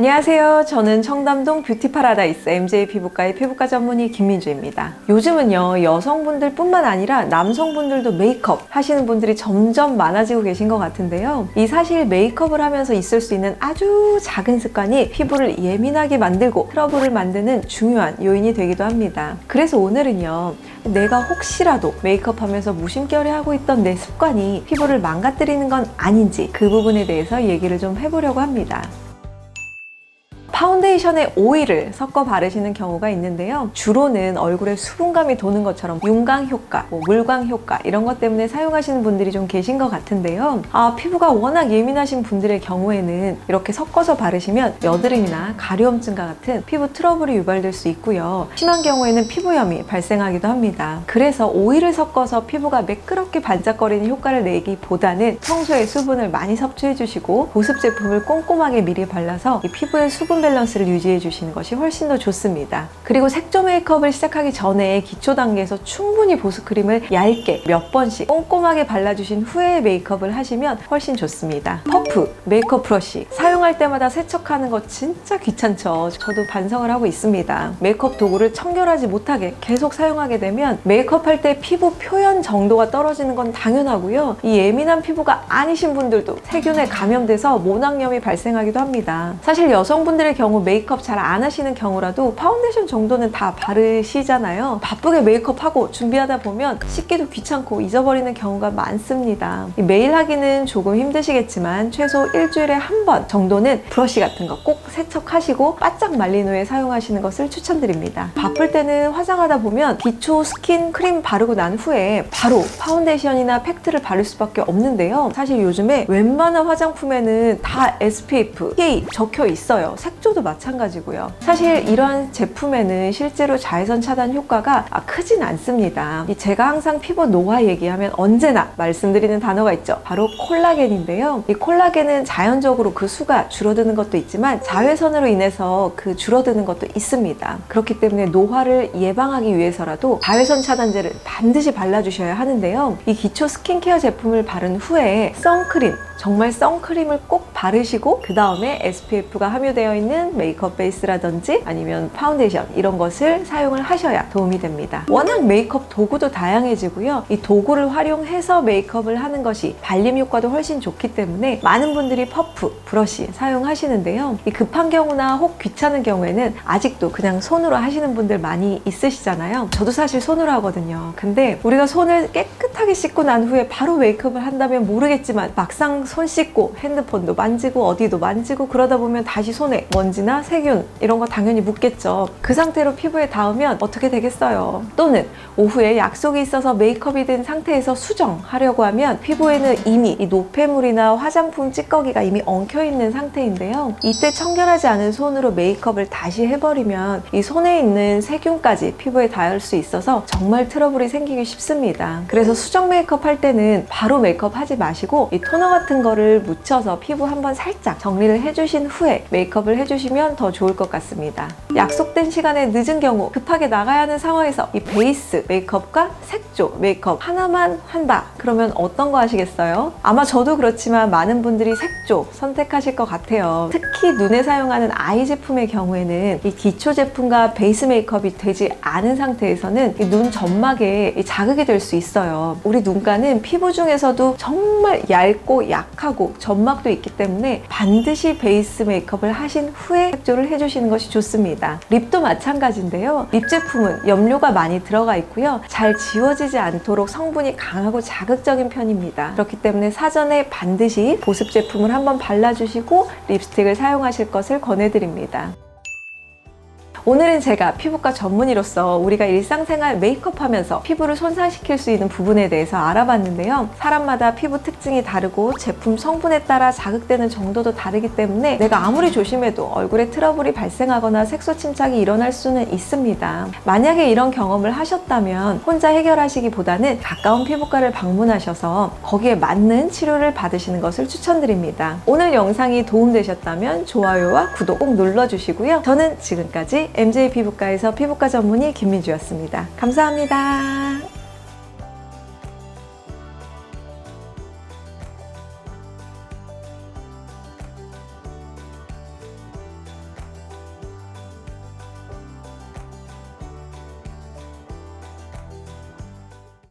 안녕하세요. 저는 청담동 뷰티 파라다이스 MJ 피부과의 피부과 전문의 김민주입니다. 요즘은요, 여성분들 뿐만 아니라 남성분들도 메이크업 하시는 분들이 점점 많아지고 계신 것 같은데요. 이 사실 메이크업을 하면서 있을 수 있는 아주 작은 습관이 피부를 예민하게 만들고 트러블을 만드는 중요한 요인이 되기도 합니다. 그래서 오늘은요, 내가 혹시라도 메이크업 하면서 무심결에 하고 있던 내 습관이 피부를 망가뜨리는 건 아닌지 그 부분에 대해서 얘기를 좀 해보려고 합니다. 파운데이션에 오일을 섞어 바르시는 경우가 있는데요. 주로는 얼굴에 수분감이 도는 것처럼 윤광 효과, 뭐 물광 효과 이런 것 때문에 사용하시는 분들이 좀 계신 것 같은데요. 아, 피부가 워낙 예민하신 분들의 경우에는 이렇게 섞어서 바르시면 여드름이나 가려움증과 같은 피부 트러블이 유발될 수 있고요. 심한 경우에는 피부염이 발생하기도 합니다. 그래서 오일을 섞어서 피부가 매끄럽게 반짝거리는 효과를 내기보다는 평소에 수분을 많이 섭취해 주시고 보습 제품을 꼼꼼하게 미리 발라서 이 피부의 수분 밸런스를 유지해 주시는 것이 훨씬 더 좋습니다. 그리고 색조 메이크업을 시작하기 전에 기초 단계에서 충분히 보습 크림을 얇게 몇 번씩 꼼꼼하게 발라주신 후에 메이크업을 하시면 훨씬 좋습니다. 퍼프, 메이크업 브러쉬 사용할 때마다 세척하는 거 진짜 귀찮죠. 저도 반성을 하고 있습니다. 메이크업 도구를 청결하지 못하게 계속 사용하게 되면 메이크업 할 때 피부 표현 정도가 떨어지는 건 당연하고요. 이 예민한 피부가 아니신 분들도 세균에 감염돼서 모낭염이 발생하기도 합니다. 사실 여성분들의 경우 메이크업 잘 안 하시는 경우라도 파운데이션 정도는 다 바르시잖아요. 바쁘게 메이크업하고 준비하다 보면 씻기도 귀찮고 잊어버리는 경우가 많습니다. 이 매일 하기는 조금 힘드시겠지만 최소 일주일에 한 번 정도는 브러쉬 같은 거 꼭 세척하시고 바짝 말린 후에 사용하시는 것을 추천드립니다. 바쁠 때는 화장하다 보면 기초 스킨 크림 바르고 난 후에 바로 파운데이션이나 팩트를 바를 수밖에 없는데요. 사실 요즘에 웬만한 화장품에는 다 SPF, PA 적혀 있어요. 색조 도 마찬가지고요. 사실 이러한 제품에는 실제로 자외선 차단 효과가 아, 크진 않습니다. 이 제가 항상 피부 노화 얘기하면 언제나 말씀드리는 단어가 있죠. 바로 콜라겐인데요. 이 콜라겐은 자연적으로 그 수가 줄어드는 것도 있지만 자외선으로 인해서 그 줄어드는 것도 있습니다. 그렇기 때문에 노화를 예방하기 위해서라도 자외선 차단제를 반드시 발라주셔야 하는데요. 이 기초 스킨케어 제품을 바른 후에 선크림, 정말 선크림을 꼭 바르시고 그 다음에 SPF가 함유되어 있는 메이크업 베이스라든지 아니면 파운데이션 이런 것을 사용을 하셔야 도움이 됩니다. 워낙 메이크업 도구도 다양해지고요. 이 도구를 활용해서 메이크업을 하는 것이 발림 효과도 훨씬 좋기 때문에 많은 분들이 퍼프, 브러쉬 사용하시는데요. 이 급한 경우나 혹 귀찮은 경우에는 아직도 그냥 손으로 하시는 분들 많이 있으시잖아요. 저도 사실 손으로 하거든요. 근데 우리가 손을 깨끗하게 씻고 난 후에 바로 메이크업을 한다면 모르겠지만 막상 손 씻고 핸드폰도 만지고 어디도 만지고 그러다 보면 다시 손에 먼지나 세균 이런 거 당연히 묻겠죠. 그 상태로 피부에 닿으면 어떻게 되겠어요? 또는 오후에 약속이 있어서 메이크업이 된 상태에서 수정하려고 하면 피부에는 이미 이 노폐물이나 화장품 찌꺼기가 이미 엉켜 있는 상태인데요. 이때 청결하지 않은 손으로 메이크업을 다시 해버리면 이 손에 있는 세균까지 피부에 닿을 수 있어서 정말 트러블이 생기기 쉽습니다. 그래서 수정 메이크업 할 때는 바로 메이크업 하지 마시고 이 토너 같은 거를 묻혀서 피부 한번 살짝 정리를 해주신 후에 메이크업을 해주 시면 더 좋을 것 같습니다. 약속된 시간에 늦은 경우 급하게 나가야 하는 상황에서 이 베이스 메이크업과 색조 메이크업 하나만 한다. 그러면 어떤 거 하시겠어요? 아마 저도 그렇지만 많은 분들이 색조 선택하실 것 같아요. 특히 눈에 사용하는 아이 제품의 경우에는 이 기초 제품과 베이스 메이크업이 되지 않은 상태에서는 이눈 점막에 이 자극이 될 수 있어요. 우리 눈가는 피부 중에서도 정말 얇고 약하고 점막도 있기 때문에 반드시 베이스 메이크업을 하신 후에 색조를 해주시는 것이 좋습니다. 립도 마찬가지인데요. 립 제품은 염료가 많이 들어가 있고요. 잘 지워지지 않도록 성분이 강하고 자극적인 편입니다. 그렇기 때문에 사전에 반드시 보습 제품을 한번 발라주시고 립스틱을 사용하실 것을 권해드립니다. 오늘은 제가 피부과 전문의로서 우리가 일상생활 메이크업 하면서 피부를 손상시킬 수 있는 부분에 대해서 알아봤는데요. 사람마다 피부 특징이 다르고 제품 성분에 따라 자극되는 정도도 다르기 때문에 내가 아무리 조심해도 얼굴에 트러블이 발생하거나 색소 침착이 일어날 수는 있습니다. 만약에 이런 경험을 하셨다면 혼자 해결하시기보다는 가까운 피부과를 방문하셔서 거기에 맞는 치료를 받으시는 것을 추천드립니다. 오늘 영상이 도움되셨다면 좋아요와 구독 꼭 눌러주시고요. 저는 지금까지 MJ 피부과에서 피부과 전문의 김민주였습니다. 감사합니다.